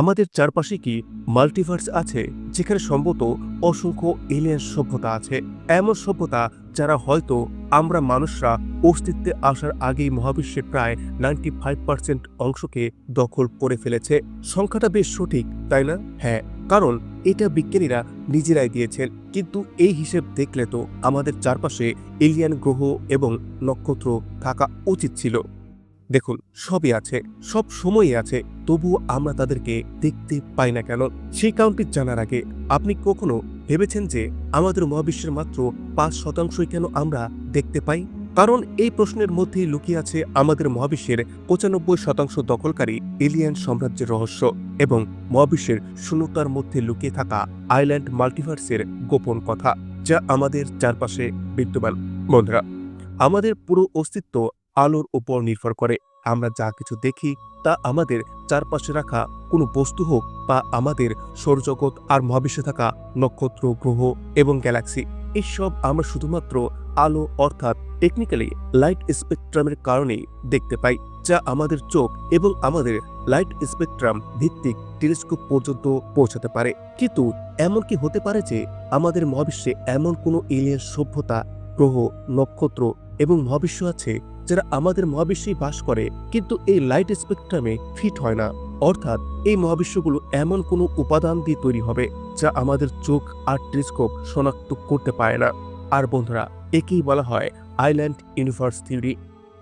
আমাদের চারপাশে কি মাল্টিভার্স আছে, যেখানে সম্ভবত অসংখ্য এলিয়ান সভ্যতা আছে? এমন সভ্যতা যারা হয়তো আমরা মানুষরা অস্তিত্বে আসার আগেই মহাবিশ্বের প্রায় নাইনটি ফাইভ পার্সেন্ট অংশকে দখল করে ফেলেছে। সংখ্যাটা বেশ সঠিক, তাই না? হ্যাঁ কারণ এটা বিজ্ঞানীরা নিজেরাই দিয়েছেন। কিন্তু এই হিসেব দেখলে তো আমাদের চারপাশে এলিয়ান গ্রহ এবং নক্ষত্র থাকা উচিত ছিল। দেখুন, সবই আছে, সব সময়ই আছে, তবুও আমরা তাদেরকে দেখতে পাই না কেন? সেই কারণটি জানার আগে আপনি কখনো ভেবেছেন যে আমাদের মহাবিশ্বের মাত্র পাঁচ শতাংশই কেন আমরা দেখতে পাই? কারণ এই প্রশ্নের মধ্যেই লুকিয়ে আছে আমাদের মহাবিশ্বের পঁচানব্বই শতাংশ দখলকারী এলিয়ান সাম্রাজ্যের রহস্য এবং মহাবিশ্বের শূন্যতার মধ্যে লুকিয়ে থাকা আইল্যান্ড মাল্টিভার্সের গোপন কথা, যা আমাদের চারপাশে বিদ্যমান। বন্ধুরা, আমাদের পুরো অস্তিত্ব আলোর উপর নির্ভর করে। আমরা যা কিছু দেখি, তা আমাদের চারপাশে রাখা কোনো বস্তু হোক বা আমাদের সৌরজগৎ আর মহাবিশ্বে থাকা নক্ষত্র, গ্রহ এবং গ্যালাক্সি এইসব আমরা শুধুমাত্র আলো অর্থাৎ টেকনিক্যালি লাইট স্পেকট্রামের কারণেই দেখতে পাই, যা আমাদের চোখ এবং আমাদের লাইট স্পেকট্রাম ভিত্তিক টেলিস্কোপ পর্যন্ত পৌঁছাতে পারে। কিন্তু এমন কি হতে পারে যে আমাদের মহাবিশ্বে এমন কোনো এলিয়ান সভ্যতা, গ্রহ, নক্ষত্র এবং মহাবিশ্ব আছে যারা আমাদের মহাবিশ্বেই বাস করে, কিন্তু এই লাইট স্পেকট্রামে ফিট হয় না। অর্থাৎ এই মহাবিশ্বগুলো এমন কোনো উপাদান দিয়ে তৈরি হবে যা আমাদের চোখ আর টেলিস্কোপ শনাক্ত করতে পারে না। আর বন্ধুরা, একেই বলা হয় আইল্যান্ড ইউনিভার্স থিওরি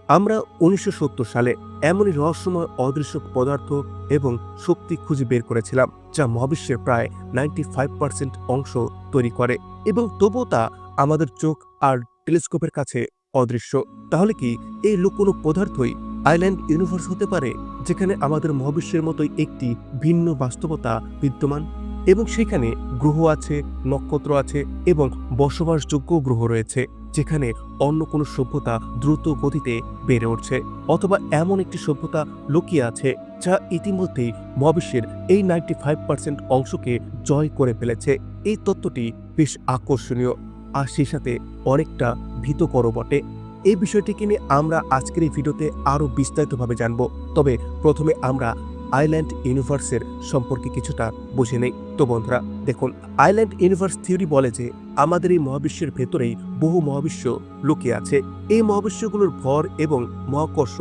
আমরা উনিশশো সত্তর সালে এমনই রহস্যময় অদৃশ্য পদার্থ এবং শক্তি খুঁজে বের করেছিলাম যা মহাবিশ্বের প্রায় নাইনটি ফাইভ পার্সেন্ট অংশ তৈরি করে এবং তবুও তা আমাদের চোখ আর টেলিস্কোপের কাছে অদৃশ্য। তাহলে কি এই লুকোনো পদার্থই আইল্যান্ড ইউনিভার্স হতে পারে, যেখানে আমাদের মহাবিশ্বের মতোই একটি ভিন্ন বাস্তবতা বিদ্যমান? এবং সেখানে গ্রহ আছে, নক্ষত্র আছে এবং বসবাসযোগ্য গ্রহ রয়েছে, যেখানে অন্য কোনো সভ্যতা দ্রুত গতিতে বেড়ে উঠছে অথবা এমন একটি সভ্যতা লুকিয়ে আছে যা ইতিমধ্যেই মহাবিশ্বের এই নাইনটি ফাইভ পার্সেন্ট অংশকে জয় করে ফেলেছে। এই তত্ত্বটি বেশ আকর্ষণীয়। আর সেই সাথে অনেকটা ভীতকর বটে। এই বিষয়টিকে নিয়ে আমরা আজকের এই ভিডিওতে আরও বিস্তারিতভাবে জানব। তবে প্রথমে আমরা আইল্যান্ড ইউনিভার্সের সম্পর্কে কিছুটা বুঝে নেই। তো বন্ধুরা, দেখুন, আইল্যান্ড ইউনিভার্স থিওরি বলে যে আমাদের এই মহাবিশ্বের ভেতরেই বহু মহাবিশ্ব লুকিয়ে আছে। এই মহাবিশ্বগুলোর ভর এবং মহাকর্ষ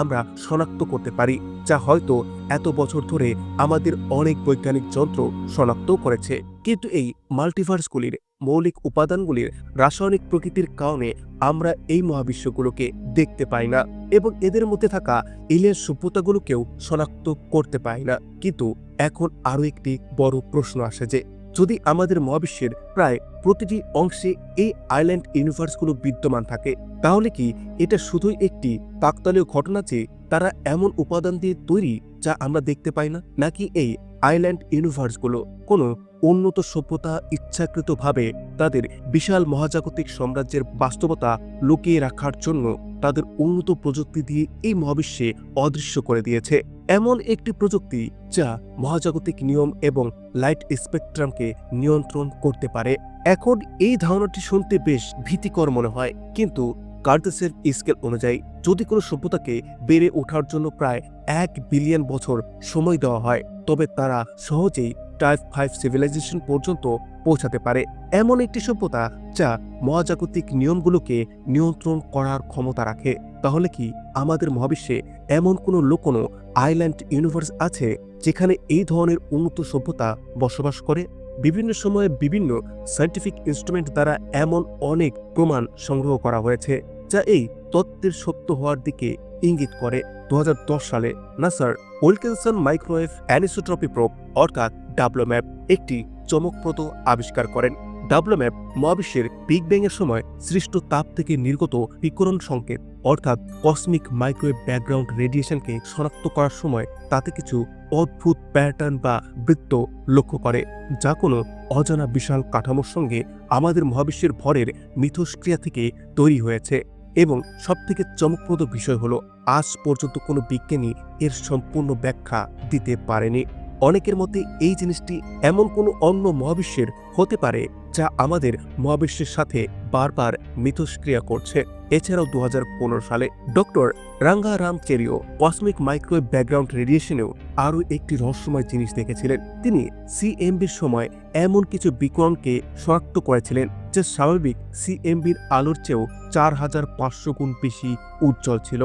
আমরা শনাক্ত করতে পারি, যা হয়তো এত বছর ধরে আমাদের অনেক বৈজ্ঞানিক যন্ত্র শনাক্ত করেছে। কিন্তু এই মাল্টিভার্সগুলির মৌলিক উপাদানগুলির রাসায়নিক প্রকৃতির কারণে আমরা এই মহাবিশ্বগুলোকে দেখতে পাই না এবং এদের মধ্যে থাকা এলিয়ান সভ্যতাগুলোকেও শনাক্ত করতে পাই না। কিন্তু এখন আরও একটি বড় প্রশ্ন আসে যে, যদি আমাদের মহাবিশ্বের প্রায় প্রতিটি অংশে এই আইল্যান্ড ইউনিভার্সগুলো বিদ্যমান থাকে, তাহলে কি এটা শুধুই একটি কাকতালীয় ঘটনা যে তারা এমন উপাদান দিয়ে তৈরি যা আমরা দেখতে পাই না? নাকি এই আইল্যান্ড ইউনিভার্সগুলো কোনো উন্নত সভ্যতা ইচ্ছাকৃতভাবে তাদের বিশাল মহাজাগতিক সাম্রাজ্যের বাস্তবতা লুকিয়ে রাখার জন্য তাদের উন্নত প্রযুক্তি দিয়ে এই মহাবিশ্বে অদৃশ্য করে দিয়েছে। এমন একটি প্রযুক্তি যা মহাজাগতিক নিয়ম এবং লাইট স্পেকট্রামকে নিয়ন্ত্রণ করতে পারে। এখন এই ধারণাটি শুনতে বেশ ভীতিকর মনে হয়, কিন্তু কার্টেসের স্কেল অনুযায়ী, যদি কোনো সভ্যতাকে বেড়ে ওঠার জন্য প্রায় এক বিলিয়ন বছর সময় দেওয়া হয়, তবে তারা সহজেই টাইপ ফাইভ সিভিলাইজেশন পর্যন্ত পৌঁছাতে পারে। এমন একটি সভ্যতা যা মহাজাগতিক নিয়মগুলোকে নিয়ন্ত্রণ করার ক্ষমতা রাখে। তাহলে কি আমাদের মহাবিশ্বে এমন কোনো লুকোনো আইল্যান্ড ইউনিভার্স আছে যেখানে এই ধরনের উন্নত সভ্যতা বসবাস করে? বিভিন্ন সময়ে বিভিন্ন সায়েন্টিফিক ইনস্ট্রুমেন্ট দ্বারা এমন অনেক প্রমাণ সংগ্রহ করা হয়েছে। যা এই তত্ত্বের সত্য হওয়ার দিকে ইঙ্গিত করে। দু হাজার দশ সালে নাসার উইলকিনসন মাইক্রোওয়েভ অ্যানিসোট্রপি প্রোপ অর্থাৎ ডাব্লোম্যাপ একটি চমকপ্রদ আবিষ্কার করেন। ডাব্লোম্যাপ মহাবিশ্বের বিগ ব্যাং এর সময় সৃষ্ট তাপ থেকে নির্গত বিকরণ সংকেত অর্থাৎ কসমিক মাইক্রোওয়েভ ব্যাকগ্রাউন্ড রেডিয়েশনকে শনাক্ত করার সময় তাতে কিছু অদ্ভুত প্যাটার্ন বা বৃত্ত লক্ষ্য করে, যা কোনো অজানা বিশাল কাঠামোর সঙ্গে আমাদের মহাবিশ্বের ভরের মিথস্ক্রিয়া থেকে তৈরি হয়েছে। এবং সবথেকে চমকপ্রদ বিষয় হলো, আজ পর্যন্ত কোনো বিজ্ঞানী এর সম্পূর্ণ ব্যাখ্যা দিতে পারেনি। অনেকের মতে এই জিনিসটি এমন কোনো অন্য মহাবিশ্বের হতে পারে যা আমাদের মহাবিশ্বের সাথে বারবার মিথস্ক্রিয়া করছে। এছাড়াও দু হাজার পনেরো সালে ডক্টর রাঙ্গা রাম চেরিও কসমিক মাইক্রোওয়েভ ব্যাকগ্রাউন্ড রেডিয়েশনেও আরও একটি রহস্যময় জিনিস দেখেছিলেন। তিনি সিএমবির সময় এমন কিছু বিকরণকে শনাক্ত করেছিলেন, যা স্বাভাবিক সিএমবির আলোর চেয়েও চার হাজার পাঁচশো গুণ বেশি উজ্জ্বল ছিল।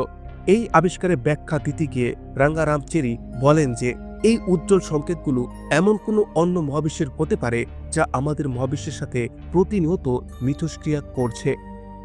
এই আবিষ্কারের ব্যাখ্যা দিতে গিয়ে রাঙ্গারাম চেরি বলেন যে এই উজ্জ্বল সংকেতগুলো এমন কোনো অন্য মহাবিশ্বের হতে পারে যা আমাদের মহাবিশ্বের সাথে প্রতিনিয়ত মিথস্ক্রিয়া করছে।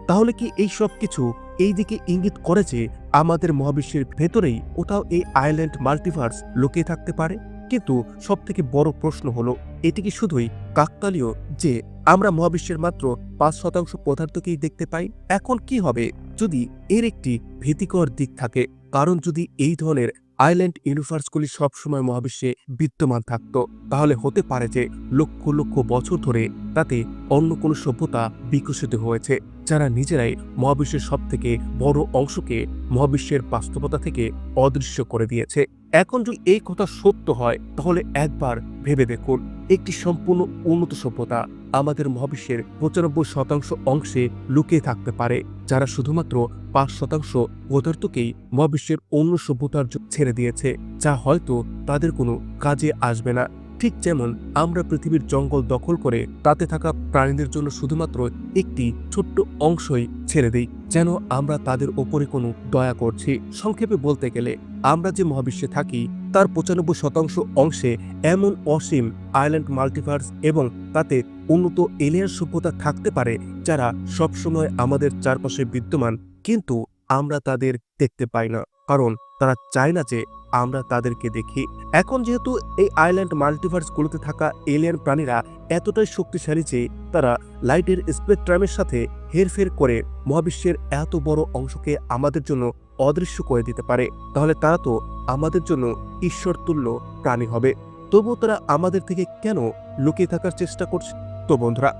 তাহলে কি এই সব কিছু এই দিকে ইঙ্গিত করে যে আমাদের মহাবিশ্বের ভেতরেই কোথাও এই আইল্যান্ড মাল্টিভার্স লুকিয়ে থাকতে পারে? কিন্তু সব থেকে বড় প্রশ্ন হলো, এটি কি শুধুই কাকতালীয় যে আমরা মহাবিশ্বের মাত্র পাঁচ শতাংশ পদার্থকেই দেখতে পাই? এখন কি হবে যদি এর একটি ভীতিকর দিক থাকে? কারণ যদি এই ধরনের আইল্যান্ড ইউনিভার্সগুলি সবসময় মহাবিশ্বে বিদ্যমান থাকত। তাহলে হতে পারে যে লক্ষ লক্ষ বছর ধরে তাতে অন্য কোনো সভ্যতা বিকশিত হয়েছে, যারা নিজেরাই মহাবিশ্বের সবথেকে বড় অংশকে মহাবিশ্বের বাস্তবতা থেকে অদৃশ্য করে দিয়েছে। এখন যদি এই কথা সত্য হয়, তাহলে একবার ভেবে দেখুন, একটি সম্পূর্ণ উন্নত সভ্যতা আমাদের মহাবিশ্বের পঁচানব্বই শতাংশ অংশে লুকিয়ে থাকতে পারে, যারা শুধুমাত্র পাঁচ শতাংশ পদার্থকেই মহাবিশ্বের অন্য সভ্যতার ছেড়ে দিয়েছে, যা হয়তো তাদের কোনো কাজে আসবে না। ঠিক যেমন আমরা পৃথিবীর জঙ্গল দখল করে তাতে থাকা প্রাণীদের জন্য শুধুমাত্র একটি ছোট্ট অংশই ছেড়ে দিই, যেন আমরা তাদের ওপরে কোনো দয়া করছি। সংক্ষেপে বলতে গেলে, আমরা যে মহাবিশ্বে থাকি, তার পঁচানব্বই শতাংশ অংশে এমন অসীম আইল্যান্ড মাল্টিভার্স এবং তাতে উন্নত এলিয়ান সভ্যতা থাকতে পারে, যারা সবসময় আমাদের চারপাশে বিদ্যমান, কিন্তু আমরা তাদের দেখতে পাই না। কারণ তারা চায় না যে আমরা তাদেরকে দেখি। এখন যেহেতু এই আইল্যান্ড মাল্টিভার্সগুলোতে থাকা এলিয়ান প্রাণীরা এতটাই শক্তিশালী যে তারা লাইটের স্পেকট্রামের সাথে হেরফের করে মহাবিশ্বের এত বড় অংশকে আমাদের জন্য অদৃশ্য করে দিতে পারে, তাহলে তারা তো আমাদের জন্য ঈশ্বরতুল্য প্রাণী হবে। তবুও তারা আমাদের থেকে কেন লুকিয়ে থাকার চেষ্টা করছে? তো বন্ধুরা,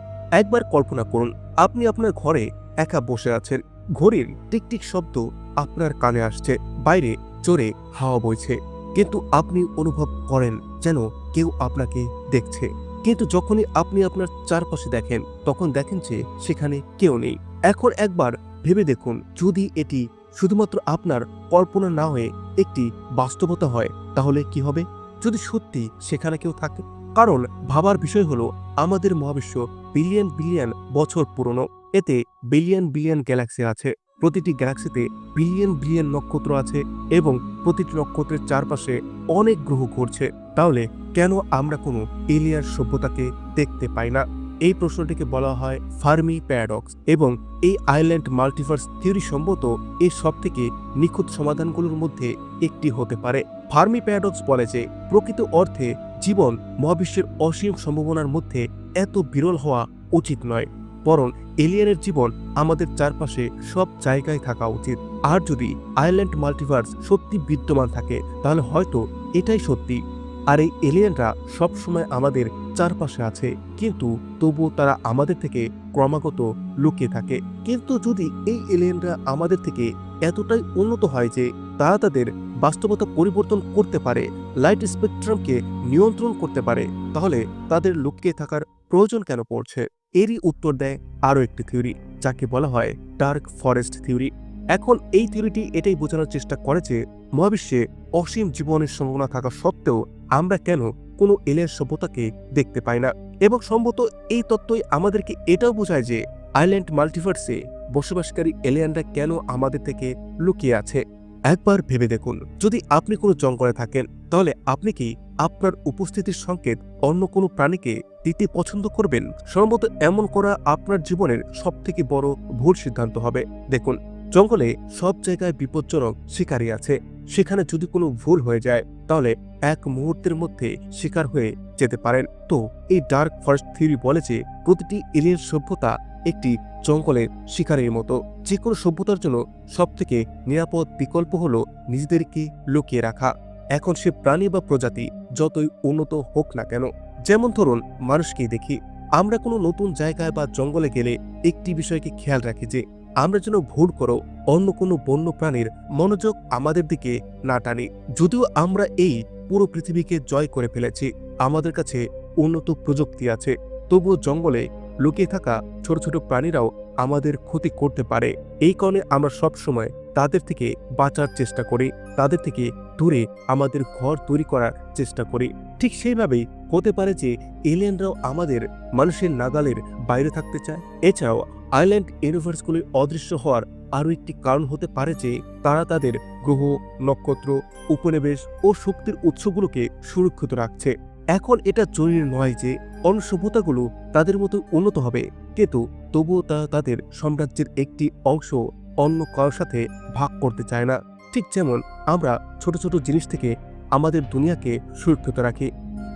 একবার কল্পনা করুন, আপনি আপনার ঘরে একা বসে আছেন, ঘড়ির টিকটিক শব্দ আপনার কানে আসছে, বাইরে জোরে হাওয়া বইছে। কিন্তু আপনি অনুভব করেন যেন কেউ আপনাকে দেখছে। কিন্তু যখনই আপনি আপনার চারপাশে দেখেন, তখন দেখেন যে সেখানে কেউ নেই। এখন একবার ভেবে দেখুন, যদি এটি শুধুমাত্র আপনার কল্পনা না হয়ে একটি বাস্তবতা হয়, তাহলে কি হবে? যদি সত্যি সেখানে কেউ থাকে? কারণ ভাবার বিষয় হলো, আমাদের মহাবিশ্ব বিলিয়ন বিলিয়ন বছর পুরনো। এতে বিলিয়ন বিলিয়ন গ্যালাক্সি আছে। প্রতিটি গ্যালাক্সিতে বিলিয়ন বিলিয়ন নক্ষত্র আছে এবং প্রতিটি নক্ষত্রের চারপাশে অনেক গ্রহ ঘুরছে। তাহলে কেন আমরা কোনো এলিয়ার সভ্যতাকে দেখতে পাই না? এই প্রশ্নটিকে বলা হয় ফার্মি প্যারাডক্স এবং এই আইল্যান্ড মাল্টিভার্স থিওরি সম্ভবত এই সব থেকে নিখুঁত সমাধানগুলোর মধ্যে একটি হতে পারে। ফার্মি প্যারাডক্স বলে যে প্রকৃত অর্থে জীবন মহাবিশ্বের অসীম সম্ভাবনার মধ্যে এত বিরল হওয়া উচিত নয়, বরং এলিয়ানের জীবন আমাদের চারপাশে সব জায়গায় থাকা উচিত। আর যদি আইল্যান্ড মাল্টিভার্স সত্যি বিদ্যমান থাকে, তাহলে হয়তো এটাই সত্যি। আর এই এলিয়েনরা সবসময় আমাদের চারপাশে আছে, কিন্তু তবুও তারা আমাদের থেকে ক্রমাগত লুকিয়ে থাকে। কিন্তু যদি এই এলিয়েনরা আমাদের থেকে এতটাই উন্নত হয় যে তারা তাদের বাস্তবতা পরিবর্তন করতে পারে, লাইট স্পেকট্রামকে নিয়ন্ত্রণ করতে পারে, তাহলে তাদের লুকিয়ে থাকার প্রয়োজন কেন পড়ছে? এরই উত্তর দেয় আরও একটি থিওরি, যাকে বলা হয় ডার্ক ফরেস্ট থিওরি। এখন এই থিওরিটি এটাই বোঝানোর চেষ্টা করে যে মহাবিশ্বে অসীম জীবনের সম্ভাবনা থাকা সত্ত্বেও আমরা কেন কোনো এলিয়ান সভ্যতাকে দেখতে পাই না? এবং সম্ভবত এই তত্ত্বই আমাদেরকে এটাও বোঝায় যে আইল্যান্ড মাল্টিভার্সে বসবাসকারী এলিয়ানরা কেন আমাদের থেকে লুকিয়ে আছে। একবার ভেবে দেখুন, যদি আপনি কোনো জঙ্গলে থাকেন, তাহলে আপনি কি আপনার উপস্থিতির সংকেত অন্য কোনো প্রাণীকে দিতে পছন্দ করবেন? সম্ভবত এমন করা আপনার জীবনের সবথেকে বড় ভুল সিদ্ধান্ত হবে। দেখুন, জঙ্গলে সব জায়গায় বিপজ্জনক শিকারী আছে। সেখানে যদি কোনো ভুল হয়ে যায়, তাহলে এক মুহূর্তের মধ্যে শিকার হয়ে যেতে পারেন। তো এই ডার্ক ফরেস্ট থিওরি বলে যে, প্রতিটি এলিয়েন সভ্যতা একটি জঙ্গলের শিকারের মতো যে কোনো সভ্যতার জন্য সবথেকে নিরাপদ বিকল্প হল নিজেদেরকে লুকিয়ে রাখা। এখন সে প্রাণী বা প্রজাতি যতই উন্নত হোক না কেন, যেমন ধরুন মানুষকেই দেখি, আমরা কোনো নতুন জায়গায় বা জঙ্গলে গেলে একটি বিষয়কে খেয়াল রাখি যে, আমরা যেন ভুল করো, অন্য কোনো বন্য প্রাণীর মনোযোগ আমাদের দিকে না টানি। যদিও আমরা এই পুরো পৃথিবীকে জয় করে ফেলেছি, আমাদের কাছে উন্নত প্রযুক্তি আছে, তবুও জঙ্গলে লুকিয়ে থাকা ছোট ছোট প্রাণীরাও আমাদের ক্ষতি করতে পারে। এই কারণে আমরা সব সময় তাদের থেকে বাঁচার চেষ্টা করি, তাদের থেকে দূরে আমাদের ঘর তৈরি করার চেষ্টা করি। ঠিক সেইভাবেই হতে পারে যে এলিয়েনরাও আমাদের মানুষের নাগালের বাইরে থাকতে চায়। এছাড়াও আইল্যান্ড ইউনিভার্সগুলি অদৃশ্য হওয়ার আরও একটি কারণ হতে পারে যে তারা তাদের গ্রহ, নক্ষত্র, উপনিবেশ ও শক্তির উৎসগুলোকে সুরক্ষিত রাখছে। এখন এটা জরুরি নয় যে অন্য সভ্যতাগুলো তাদের মতো উন্নত হবে, কিন্তু তবুও তা তাদের সাম্রাজ্যের একটি অংশ অন্য কারোর সাথে ভাগ করতে চায় না। ঠিক যেমন আমরা ছোট ছোট জিনিস থেকে আমাদের দুনিয়াকে সুরক্ষিত রাখি,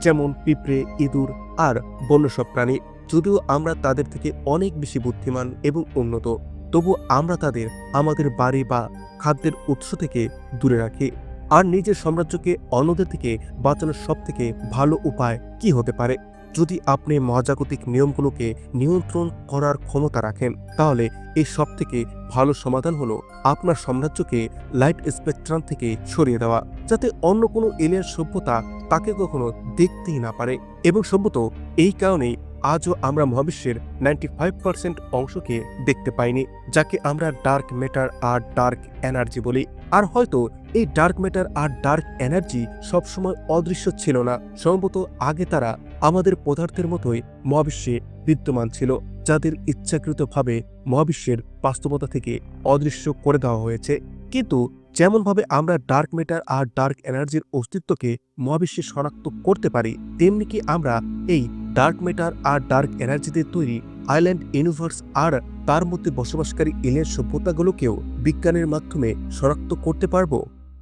যেমন পিঁপড়ে, ইঁদুর আর বন্য সব প্রাণী। যদিও আমরা তাদের থেকে অনেক বেশি বুদ্ধিমান এবং উন্নত তবু আমরা তাদের আমাদের বাড়ি বা খাদ্যের উৎস থেকে দূরে রাখি। আর নিজের সাম্রাজ্যকে অন্যদের থেকে বাঁচানোর সব থেকে ভালো উপায় কি হতে পারে? যদি আপনি মহাজাগতিক নিয়মগুলোকে নিয়ন্ত্রণ করার ক্ষমতা রাখেন, তাহলে এই সব থেকে ভালো সমাধান হলো আপনার সাম্রাজ্যকে লাইট স্পেকট্রাম থেকে সরিয়ে দেওয়া, যাতে অন্য কোনো এলিয়ান সভ্যতা তাকে কখনো দেখতেই না পারে। এবং সভ্যত এই কারণেই আজও আমরা মহাবিশ্বের নাইনটি ফাইভ পার্সেন্ট অংশকে দেখতে পাইনি, যাকে আমরা ডার্ক ম্যাটার আর ডার্ক এনার্জি বলি। আর হয়তো এই ডার্ক ম্যাটার আর ডার্ক এনার্জি সবসময় অদৃশ্য ছিল না। সম্ভবত আগে তারা আমাদের পদার্থের মতোই মহাবিশ্বে বিদ্যমান ছিল, যাদের ইচ্ছাকৃতভাবে মহাবিশ্বের বাস্তবতা থেকে অদৃশ্য করে দেওয়া হয়েছে। কিন্তু যেমনভাবে আমরা ডার্ক ম্যাটার আর ডার্ক এনার্জির অস্তিত্বকে মহাবিশ্বে শনাক্ত করতে পারি, তেমনি কি আমরা এই ডার্ক ম্যাটার আর ডার্ক এনার্জিতে তৈরি আইল্যান্ড ইউনিভার্স আর তার মধ্যে বসবাসকারী এলিয়ান সভ্যতাগুলোকেও বিজ্ঞানের মাধ্যমে শনাক্ত করতে পারব?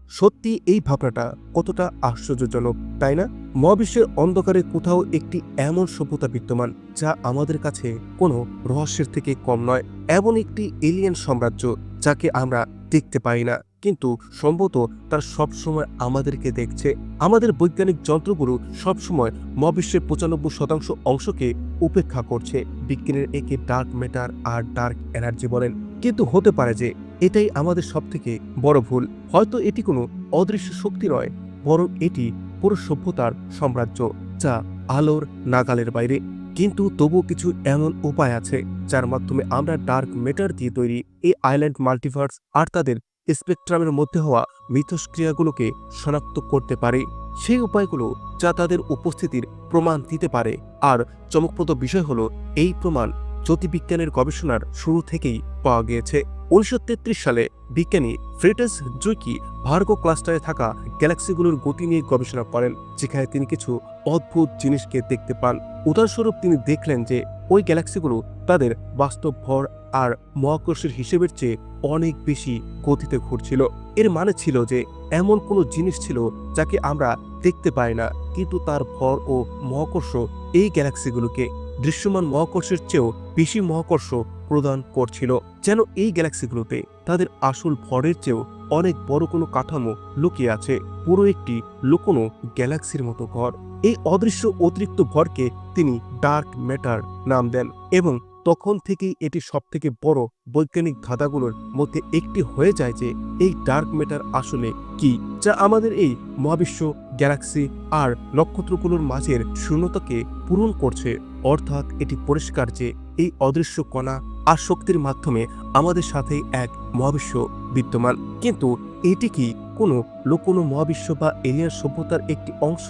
সত্যি এই ভাবনাটা কতটা আশ্চর্যজনক, তাই না? মহাবিশ্বের অন্ধকারে কোথাও একটি এমন সভ্যতা বিদ্যমান যা আমাদের কাছে কোনো রহস্যের থেকে কম নয়। এমন একটি এলিয়েন সাম্রাজ্য যাকে আমরা দেখতে পাই না। কিন্তু সম্ভবত তার সবসময় আমাদেরকে দেখছে। আমাদের বৈজ্ঞানিক যন্ত্রগুলো সবসময় মহাবিশ্বের পঁচানব্বই শতাংশ অংশকে উপেক্ষা করছে। বিজ্ঞানের একে ডার্ক ম্যাটার আর ডার্ক এনার্জি বলেন। কিন্তু হতে পারে যে এটাই আমাদের সবথেকে বড় ভুল। হয়তো এটি কোনো অদৃশ্য শক্তি নয়, বরং এটি পুরো সভ্যতার সাম্রাজ্য যা আলোর নাগালের বাইরে। কিন্তু তবুও কিছু এমন উপায় আছে, যার মাধ্যমে আমরা ডার্ক মেটার দিয়ে তৈরি এই আইল্যান্ড মাল্টিভার্স আর তাদের স্পেকট্রামের মধ্যে হওয়া মিথস্ক্রিয়াগুলোকে শনাক্ত করতে পারি। সেই উপায়গুলো যা তাদের উপস্থিতির প্রমাণ দিতে পারে। আর চমকপ্রদ বিষয় হলো, এই প্রমাণ জ্যোতির্বিজ্ঞানের গবেষণার শুরু থেকেই পাওয়া গিয়েছে। উনিশশো তেত্রিশ সালে বিজ্ঞানী ফ্রেটাস জুইকি ভার্গো ক্লাস্টারে থাকা গ্যালাক্সিগুলোর গতি নিয়ে গবেষণা করেন, যেখানে তিনি কিছু অদ্ভুত জিনিসকে দেখতে পান। উদাহরণস্বরূপ তিনি দেখলেন যে, ওই গ্যালাক্সিগুলো তাদের বাস্তব ভর আর মহাকর্ষের হিসেবের চেয়ে অনেক বেশি গতিতে ঘুরছিল। এর মানে ছিল যে, এমন কোনো জিনিস ছিল যাকে আমরা দেখতে পাই না, কিন্তু তার ভর ও মহাকর্ষ এই গ্যালাক্সিগুলোকে দৃশ্যমান মহাকর্ষের চেয়েও বেশি মহাকর্ষ প্রদান করছিল। যেন এই গ্যালাক্সিগুলোতে তাদের আসল ভরের চেয়েও অনেক বড় কোনো কাঠামো লুকিয়ে আছে। পুরো একটি লুকোনো গ্যালাক্সির মতো ঘর এই অদৃশ্য অতিরিক্ত ভরকে তিনি ডার্ক ম্যাটার নাম দেন এবং তখন থেকেই এটি সবথেকে বড় বৈজ্ঞানিক ধাঁধাগুলোর মধ্যে একটি হয়ে যায় যে এই ডার্ক ম্যাটার আসলে কি, যা আমাদের এই মহাবিশ্ব, গ্যালাক্সি আর নক্ষত্রগুলোর মাঝের শূন্যতাকে পূরণ করছে। অর্থাৎ এটি পরিষ্কার যে এই অদৃশ্য কণা আর শক্তির মাধ্যমে আমাদের সাথেই এক মহাবিশ্ব বিদ্যমান। কিন্তু এটি কি কোনো লোকোনো মহাবিশ্ব বা এলিয়ান সভ্যতার একটি অংশ?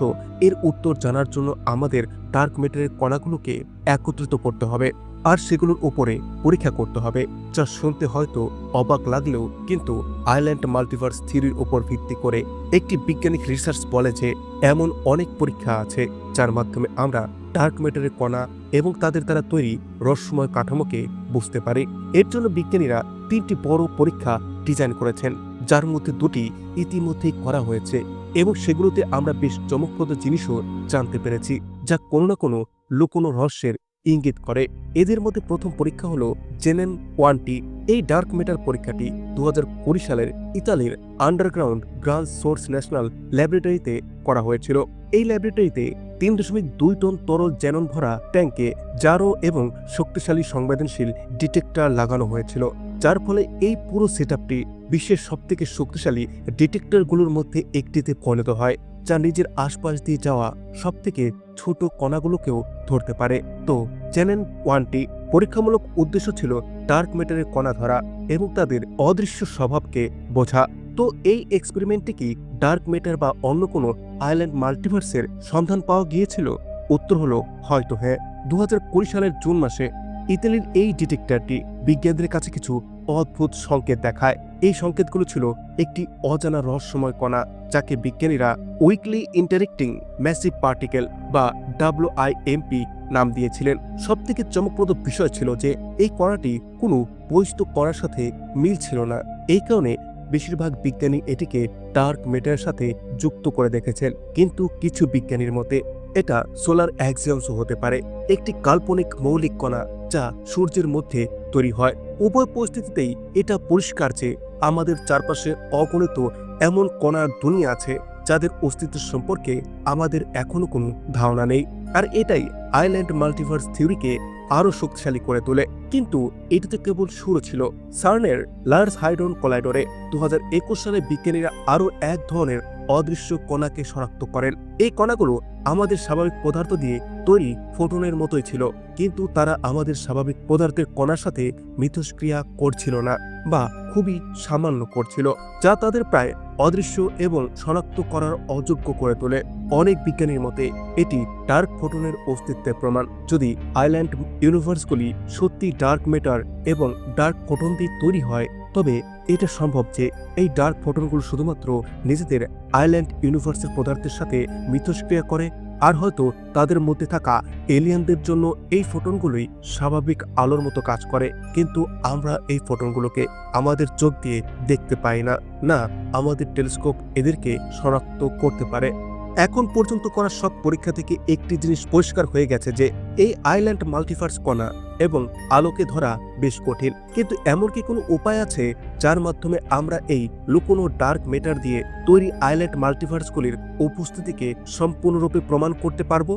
এর উত্তর জানার জন্য আমাদের ডার্ক ম্যাটারের কণাগুলোকে একত্রিত করতে হবে। আর সেগুলোর উপরে পরীক্ষা করতে হবে, যা শুনতে হয়তো অবাক লাগলেও কিন্তু আইল্যান্ড মাল্টিভার্স থিওরির উপর ভিত্তি করে একটি বিজ্ঞানিক রিসার্চ বলে যে এমন অনেক পরীক্ষা আছে যার মাধ্যমে আমরা ডার্ক ম্যাটারের কণা এবং তাদের দ্বারা তৈরি রহস্যময় কাঠামোকে বুঝতে পারি। এর জন্য বিজ্ঞানীরা তিনটি বড় পরীক্ষা ডিজাইন করেছেন, যার মধ্যে দুটি ইতিমধ্যেই করা হয়েছে এবং সেগুলোতে আমরা বেশ চমকপ্রদ জিনিসও জানতে পেরেছি, যা কোনো না কোনো লুকোনো রহস্যের ইঙ্গিত করে। এদের মধ্যে প্রথম পরীক্ষা হল জেনেন ওয়ানটি। এই ডার্ক ম্যাটার পরীক্ষাটি দু হাজার কুড়ি সালের ইতালির আন্ডারগ্রাউন্ড গ্রান্ড সোর্স ন্যাশনাল ল্যাবরেটরিতে করা হয়েছিল। এই ল্যাবরেটরিতে তিন দশমিক দুই টন তরল জ্যানন ভরা ট্যাঙ্কে জারো এবং শক্তিশালী সংবেদনশীল ডিটেক্টর লাগানো হয়েছিল, যার ফলে এই পুরো সেটআপটি বিশ্বের সবথেকে শক্তিশালী ডিটেক্টরগুলোর মধ্যে একটিতে পরিণত হয়। যা নিজের আশপাশ দিয়ে যাওয়া সবথেকে ছোট কণাগুলোকেও ধরতে পারে। তো চ্যানেল ওয়ানটি পরীক্ষামূলক উদ্দেশ্য ছিল ডার্ক ম্যাটারের কণা ধরা এবং তাদের অদৃশ্য স্বভাবকে বোঝা। তো এই এক্সপেরিমেন্টে কি ডার্ক ম্যাটার বা অন্য কোনো আইল্যান্ড মাল্টিভার্সের সন্ধান পাওয়া গিয়েছিল? উত্তর হলো, হয়তো হ্যাঁ। দু হাজার কুড়ি সালের জুন মাসে ইতালির এই ডিটেক্টরটি বিজ্ঞানীদের কাছে কিছু অদ্ভুত সংকেত দেখায়। এই সংকেতগুলো ছিল একটি অজানা রহস্যময় কণা যাকে বিজ্ঞানীরা উইকলি ইন্টারেক্টিং ম্যাসিভ পার্টিকেল বা ডাব্লিউআইএমপি নাম দিয়েছিলেন। সবথেকে চমকপ্রদ বিষয় ছিল যে এই কণাটি কোনো বৈশিষ্ট্য কণার সাথে মিল ছিল না। এই কারণে বেশিরভাগ বিজ্ঞানী এটিকে ডার্ক ম্যাটারের সাথে যুক্ত করে দেখেছেন। কিন্তু কিছু বিজ্ঞানীর মতে, এটা সোলার অ্যাক্সিয়মসও হতে পারে। একটি কাল্পনিক মৌলিক কণা যা সূর্যের মধ্যে তৈরি হয়। উভয় পরিস্থিতিতেই এটা পরিষ্কার যে আমাদের চারপাশে অগণিত এমন কণার দুনিয়া আছে যাদের অস্তিত্ব সম্পর্কে আমাদের এখনও কোনো ধারণা নেই। আর এটাই আইল্যান্ড মাল্টিভার্স থিওরিকে আরও শক্তিশালী করে তোলে। কিন্তু এটা তো কেবল শুরু ছিল। সার্নের লার্জ হাইড্রন কলাইডরে দু হাজার একুশ সালে বিজ্ঞানীরা আরও এক ধরনের অদৃশ্য কণাকে শনাক্ত করেন। এই কণাগুলো আমাদের স্বাভাবিক পদার্থ দিয়ে তৈরি ফোটনের মতোই ছিল, কিন্তু তারা আমাদের স্বাভাবিক পদার্থের কণার সাথে মিথস্ক্রিয়া করছিল না বা খুবই সামান্য করছিল, যা তাদের প্রায় অদৃশ্য এবং শনাক্ত করার অযোগ্য করে তোলে। অনেক বিজ্ঞানীর মতে, এটি ডার্ক ফোটনের অস্তিত্বের প্রমাণ। যদি আইল্যান্ড ইউনিভার্সগুলি সত্যি ডার্ক মেটার এবং ডার্ক ফোটন দিয়ে তৈরি হয় তবে এটা সম্ভব যে এই ডার্ক ফোটনগুলো শুধুমাত্র নিজেদের আইল্যান্ড ইউনিভার্সের পদার্থের সাথে মিথস্ক্রিয়া করে, আর হয়তো তাদের মধ্যে থাকা এলিয়ানদের জন্য এই ফোটনগুলোই স্বাভাবিক আলোর মতো কাজ করে। কিন্তু আমরা এই ফোটনগুলোকে আমাদের চোখ দিয়ে দেখতে পাই না। না, আমাদের টেলিস্কোপ এদেরকে শনাক্ত করতে পারে। এখন পর্যন্ত করা সব পরীক্ষা থেকে একটি জিনিস পরিষ্কার হয়ে গেছে যে এই আইল্যান্ড মাল্টিভার্স কণা এবং আলোকে ধরা বেশ কঠিন। কিন্তু এমন কি কোনো উপায় আছে যার মাধ্যমে আমরা এই লুকোনো ডার্ক মেটার দিয়ে তৈরি আইল্যান্ড মাল্টিভার্সগুলির উপস্থিতিকে সম্পূর্ণরূপে প্রমাণ করতে পারব?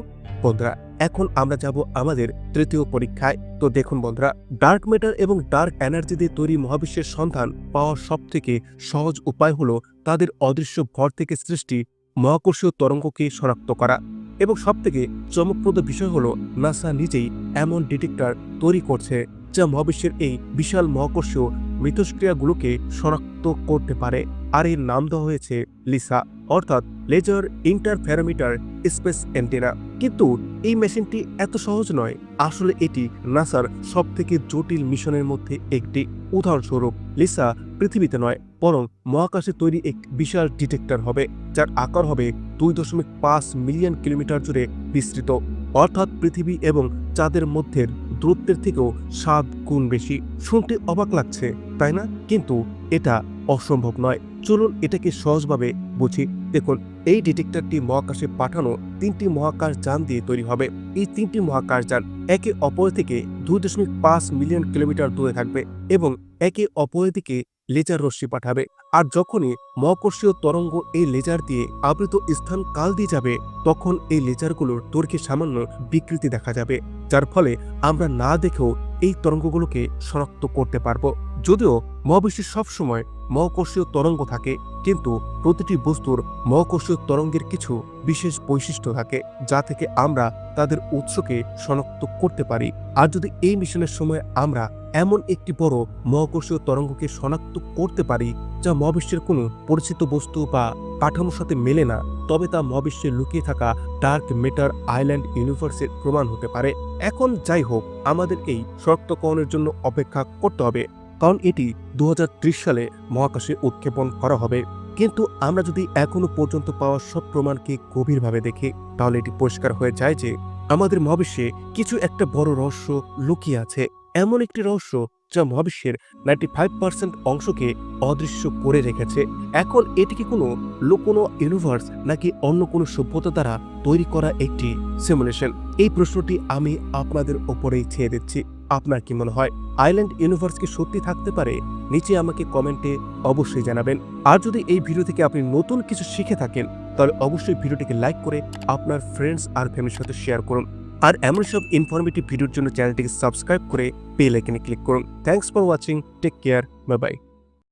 বন্ধুরা, এখন আমরা যাব আমাদের তৃতীয় পরীক্ষায়। তো দেখুন বন্ধুরা, ডার্ক ম্যাটার এবং ডার্ক এনার্জি দিয়ে তৈরি মহাবিশ্বের সন্ধান পাওয়ার সব থেকে সহজ উপায় হলো তাদের অদৃশ্য ভর থেকে সৃষ্টি মহাকর্ষীয় তরঙ্গকে শনাক্ত করা এবং সবথেকে চমকপ্রদ বিষয় হলো নাসা নিজেই এমন ডিটেক্টর তৈরি করছে যা মহাবিশ্বের এই বিশাল মহাকর্ষীয় মিথস্ক্রিয়াগুলোকে শনাক্ত করতে পারে। আর এর নাম দেওয়া হয়েছে লিসা, অর্থাৎ লেজার ইন্টারফেরোমিটার স্পেস অ্যান্টেনা। কিন্তু এই মেশিনটি এত সহজ নয়, আসলে এটি নাসার সব থেকে জটিল মিশনের মধ্যে একটি। উদাহরণস্বরূপ, লিসা পৃথিবীতে নয়, বরং মহাকাশে তৈরি এক বিশাল ডিটেক্টর হবে, যার আকার হবে দুই দশমিক পাঁচ মিলিয়ন কিলোমিটার জুড়ে বিস্তৃত। অর্থাৎ পৃথিবী এবং চাঁদের মধ্যের দূরত্বের থেকেও সাত গুণ বেশি। শুনতে অবাক লাগছে, তাই না? কিন্তু এটা অসম্ভব নয়। চলুন এটাকে সহজভাবে বুঝি। দেখুন, এই ডিটেক্টরটি মহাকাশে পাঠানো তিনটি মহাকাশ যান দিয়ে তৈরি হবে। এই তিনটি মহাকাশ যান একে অপরের থেকে দুই দশমিক পাঁচ মিলিয়ন কিলোমিটার দূরে থাকবে এবং একে অপরের দিকে লেজার রশ্মি পাঠাবে। আর যখনই মহাকর্ষীয় তরঙ্গ এই লেজার দিয়ে আবৃত স্থান কাল দিয়ে যাবে, তখন এই লেজারগুলোর দৈর্ঘ্যে সামান্য বিকৃতি দেখা যাবে, যার ফলে আমরা না দেখেও এই তরঙ্গগুলোকে শনাক্ত করতে পারব। যদিও মহাবিশ্বে সবসময় মহাকর্ষীয় তরঙ্গ থাকে, কিন্তু প্রতিটি বস্তুর মহাকর্ষীয় তরঙ্গের কিছু বিশেষ বৈশিষ্ট্য থাকে, যা থেকে আমরা তাদের উৎসকে শনাক্ত করতে পারি। আর যদি এই মিশনের সময় আমরা এমন একটি বড় মহাকর্ষীয় তরঙ্গকে শনাক্ত করতে পারি যা মহাবিশ্বের কোনো পরিচিত বস্তু বা কাঠামোর সাথে মেলে না। তবে তা মহাবিশ্বে লুকিয়ে থাকা ডার্ক মেটার আইল্যান্ড ইউনিভার্সের প্রমাণ হতে পারে। এখন যাই হোক, আমাদের এই শনাক্তকরণের জন্য অপেক্ষা করতে হবে, কারণ এটি দু হাজার ত্রিশ সালে মহাকাশে উৎক্ষেপণ করা হবে। কিন্তু আমরা যদি এখনও পর্যন্ত পাওয়া সব প্রমাণকে গভীরভাবে দেখি, তাহলে এটি পরিষ্কার হয়ে যায় যে আমাদের মহাবিশ্বে কিছু একটা বড় রহস্য লুকিয়ে আছে। এমন একটি রহস্য যা মহাবিশ্বের নাইনটি ফাইভ পার্সেন্ট অংশকে অদৃশ্য করে রেখেছে। এখন এটি কি কোনো লুকোনো ইউনিভার্স নাকি অন্য কোনো সভ্যতা দ্বারা তৈরি করা একটি সিমুলেশন এই প্রশ্নটি আমি আপনাদের ওপরেই ছেড়ে দিচ্ছি। আপনার কি মনে হয় আইল্যান্ড ইউনিভার্স কি সত্যি থাকতে পারে? নিচে আমাকে কমেন্টে অবশ্যই জানাবেন। আর যদি এই ভিডিও থেকে আপনি নতুন কিছু শিখে থাকেন, তাহলে অবশ্যই ভিডিওটিকে লাইক করে আপনার ফ্রেন্ডস আর ফ্যামিলির সাথে শেয়ার করুন। আর এমন সব ইনফরমেটিভ ভিডিওর জন্য চ্যানেলটিকে সাবস্ক্রাইব করে বেল আইকনে ক্লিক করুন। Thanks for watching take care bye bye